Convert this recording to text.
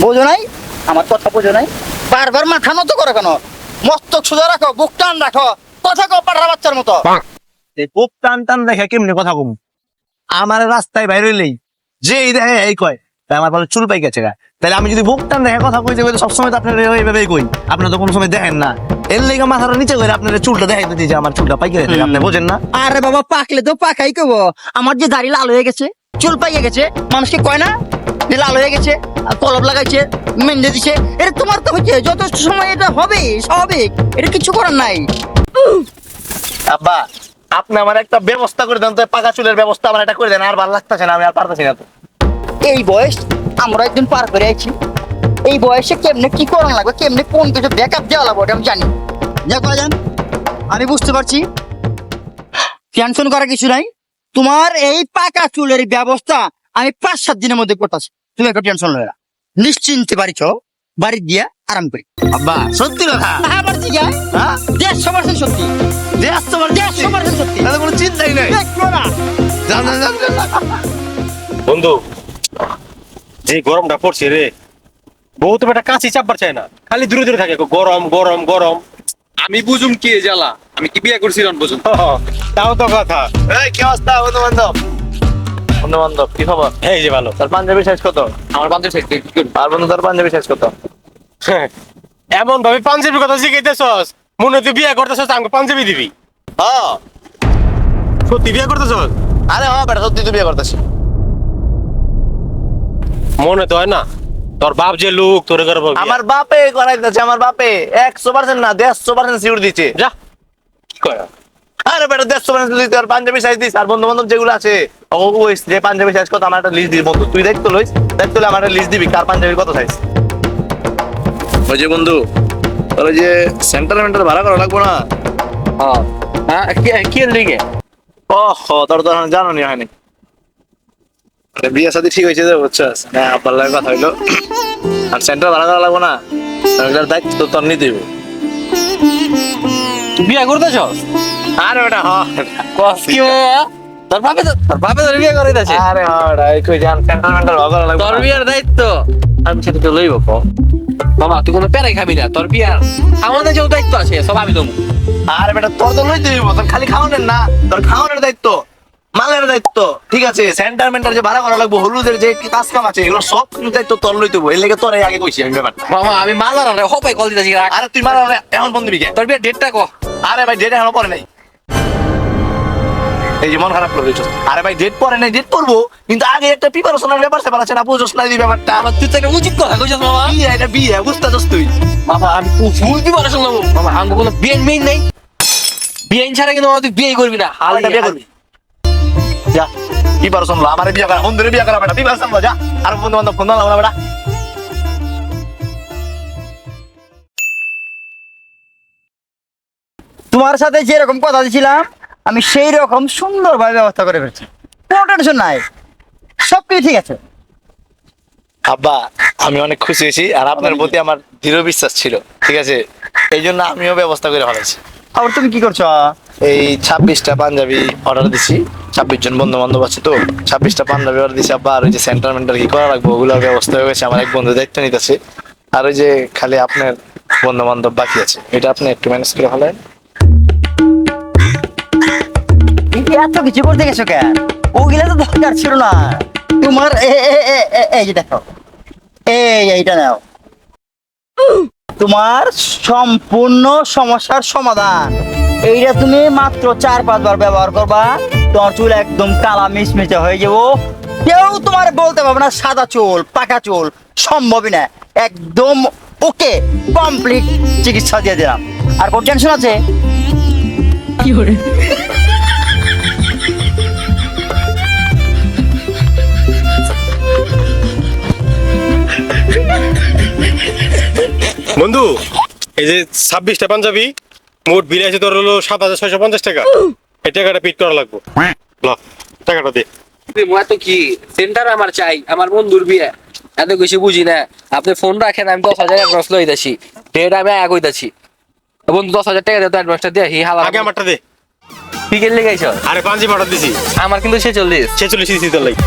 বোঝো নাই? আমার কথা বোঝো নাই? বারবার মাথা নত করো কেন? মস্তক সোজা রাখো বুক টান রাখো কথা কো পাড়া বাচ্চার মতো। এই বুক টান টান দেখে কেমনি কথা কম? আমার রাস্তায় বাইরে হইলেই যে এই দেখে এই কয় তাই আমার বলে চুল পাই গেছে তাহলে আমি যদি বুক টান দেখে কথা কই যাবে সবসময় তো আপনার এইভাবেই কই আপনার তো কোনো সময় দেখেন না। এর লেগে মাথাটা নিচে করে আপনার চুলটা দেখাইতে দিয়েছে আমার চুলটা পাই গেছে আপনি বোঝেন না? আরে বাবা পাকলে তো পাকাই কব। আমার যে দাড়ি লাল হয়ে গেছে চুল পাইয়ে গেছে মানুষকে কয় না? যে লাল হয়ে গেছে কলব লাগাইছে মেন্দে দিছে এটা তোমার তো হচ্ছে যত সময় এটা হবে স্বাভাবিক এটা কিছু করার নাই। আব্বা আপনি আমার একটা ব্যবস্থা করে দেন তো পাকা চুলের ব্যবস্থা আমার একটা করে দেন আর ভালো লাগতেছে না আমি আর পারতেছি না তো। এই বয়স আমরা একদিন পার করে আছি এই বয়সে কেমনে কি করানো লাগবে কেমনে কোন কিছু ব্যাকআপ দেওয়া লাগবে আমি জানি। যা করা যান আমি বুঝতে পারছি। টেনশন করার কিছু নাই। তোমার এই পাকা চুলের ব্যবস্থা আমি পাঁচ সাত দিনের মধ্যে করতেছি তুমি একটা টেনশন লয় না। নিশ্চিন্তে পারিছ বাড়ি দিয়া আরাম করি। আব্বা সত্যি কথা? আবার ঠিক হ্যাঁ? দেড়শো পার্সেন্ট সত্যি। দেশ তোমার দেড়শো পার্সেন্ট সত্যি। তাহলে কোনো চিন্তাই নাই। বন্ধু যে গরমটা পড়ছে রে। বউ তো একটা কাছে চাপবার চায় না। খালি দূরে দূরে থাকে। গরম গরম গরম। আমি বুঝুম কি জ্বালা? আমি কি বিয়ে করছিলাম বুঝুম? তাও তো কথা। এই কি অবস্থা বন্ধু বান্ধব বন্ধু বান্ধব কি খবর? এই যে ভালো। তার পাঞ্জাবি সাইজ কত? আমার কি করব আর বন্ধু তার পাঞ্জাবি সাইজ কত? এমন ভাবে পাঞ্জাবি কথা শিখাইতেছস মনে হয় তুই বিয়ে করতেছস আমাকে পাঞ্জাবি দিবি। হ্যাঁ। সত্যি বিয়ে করতেছস? আরে হ্যাঁ বেটা সত্যি তুই বিয়ে করতেছিস মনে তো হয় না তোর বাপ যে লোক তোর করব আমার বাপে করাইতেছে আমার বাপে একশো পার্সেন্ট না দেড়শো পার্সেন্ট সিউর দিচ্ছে। যা। কি কয়? আরে বেটা দেড়শো পার্সেন্ট দিচ্ছে আর পাঞ্জাবি সাইজ দিস আর বন্ধু বান্ধব যেগুলো আছে ও ওই যে পাঞ্জাবি সাইজ কত আমার একটা লিস্ট দিবি বন্ধু তুই দেখতো লইস দেখতো আমার একটা লিস্ট দিবি কার পাঞ্জাবি কত সাইজ ওই যে বন্ধু ওই যে সেন্টার মেন্টার ভাড়া করা লাগবো না? হ্যাঁ। হ্যাঁ কি- কি এর লিগে ওহ তোর তো জানানি হয়নি। আরে বিয়ে সাথে ঠিক হয়েছে তো বুঝছস না আব্বার লাগে কথা হইল। আর সেন্টার ভাড়া করা লাগবো না? ওইটার দায়িত্ব তো তোর নিতে। তুই বিয়ে করতেছস আরে ওটা কি তোর বাপে তোর বাপে তোর বিয়ে করাইতেছে আরে ওটা কই জান সেন্টার মেন্টার ভাড়া তোর না। বিয়ের দায়িত্ব। আমি সেটা তো লইব ক। মামা তুই কোনো প্যারাই খাবি না তোর বিয়ার আমাদের যে দায়িত্ব আছে সব আমি দেবো আরে বেটা তোর তো লইতে হইবো তোর খালি খাওয়ানোর না তোর খাওয়ানোর দায়িত্ব মালের দায়িত্ব ঠিক আছে? সেন্টার মেন্টার যে ভাড়া করা লাগবো হলুদের যে কাজ কাম আছে এগুলো সব দায়িত্ব তোর লইতে হইবো এর লেগে তোর আগে কইছি আমি ব্যাপারটা। মামা আমি মালার আরে হপাই কল দিতেছি রাখ। আরে তুই মারা এখন বন্ধু বিকে তোর ডেটটা ক। আরে ভাই ডেট এখনও পরে নাই। এই যে মন খারাপ করে দিচ্ছ আরে ভাই ডেট পরে নাই ডেট পড়ব কিন্তু আগে একটা প্রিপারেশনের ব্যাপার স্যাপার আছে না বুঝোস না এই ব্যাপারটা। আমার তুই তো একটা উচিত কথা কইছিস মামা বিয়ে এটা বিয়ে বুঝতেছস তুই। মামা আমি ফুল মামা আমাকে কোনো বিয়ে মেইন নেই। বিয়ে ছাড়া কিন্তু তুই বিয়ে করবি না। আর এটা বিয়ে করবি? যা। প্রিপারেশন লো আমার বিয়ে করা বন্ধুরে বিয়ে করা বেটা প্রিপারেশন লো যা। আর বন্ধু বান্ধব ফোন দাও না বেটা। তোমার সাথে যেরকম কথা দিয়েছিলাম আমি সেই রকম সুন্দরভাবে ব্যবস্থা করে ফেলছি। কোনো টেনশন নাই। সব কিছু ঠিক আছে। আব্বা আমি অনেক খুশি হয়েছি আর আপনার প্রতি আমার দৃঢ় বিশ্বাস ছিল ঠিক আছে? এই জন্য আমিও ব্যবস্থা করে ফেলেছি। আবার তুমি কি করছ? এই ছাব্বিশটা পাঞ্জাবি অর্ডার দিছি। ছাব্বিশ জন বন্ধু বান্ধব আছে তো। ছাব্বিশটা পাঞ্জাবি অর্ডার দিছি আব্বা। আর ওই যে সেন্টারমেন্টাল কি করা লাগবে ওগুলোর ব্যবস্থা হয়ে গেছে। আমার এক বন্ধু দায়িত্ব নিতেছে। আর ওই যে খালি আপনার বন্ধু বান্ধব বাকি আছে। এটা আপনি একটু ম্যানেজ করে ফেলেন। এত কিছু করতে গেছো কেন? ওগুলা তো দরকার ছিল না। তোমার এই দেখো। এই, এইটা নাও। তোমার সম্পূর্ণ সমস্যার সমাধান। এইটা তুমি মাত্র চার, পাঁচবার ব্যবহার করবা। তোমার চুল একদম কালা মিশমিশে হয়ে যাব। কেউ তোমার বলতে পারবে না, সাদা চুল, পাকা চুল, সম্ভবই না। একদম ওকে কমপ্লিট চিকিৎসা দিয়ে দিলাম। আর কোন টেনশন আছে? বন্ধু এই যে ছাব্বিশটা পাঞ্জাবি মোট বিল আছে তোর হলো সাত হাজার ছয়শো পঞ্চাশ টাকা। এই টাকাটা পিট করা লাগবে। টাকাটা দে। এত কি? সেন্টার আমার চাই আমার বন্ধুর বিয়ে। এত কিছু বুঝি না। আপনি ফোন রাখেন আমি দশ হাজার অ্যাডভান্স লইতাছি ডেট আমি আগে বন্ধু দশ হাজার টাকা দিয়ে অ্যাডভান্সটা দিয়ে হি হালা আগে আমারটা দে। টিকেট লেগাইছ আরে পাঞ্জাবি অর্ডার দিছি আমার কিন্তু ছেচল্লিশ। ছেচল্লিশ দিছি তোর লাগি।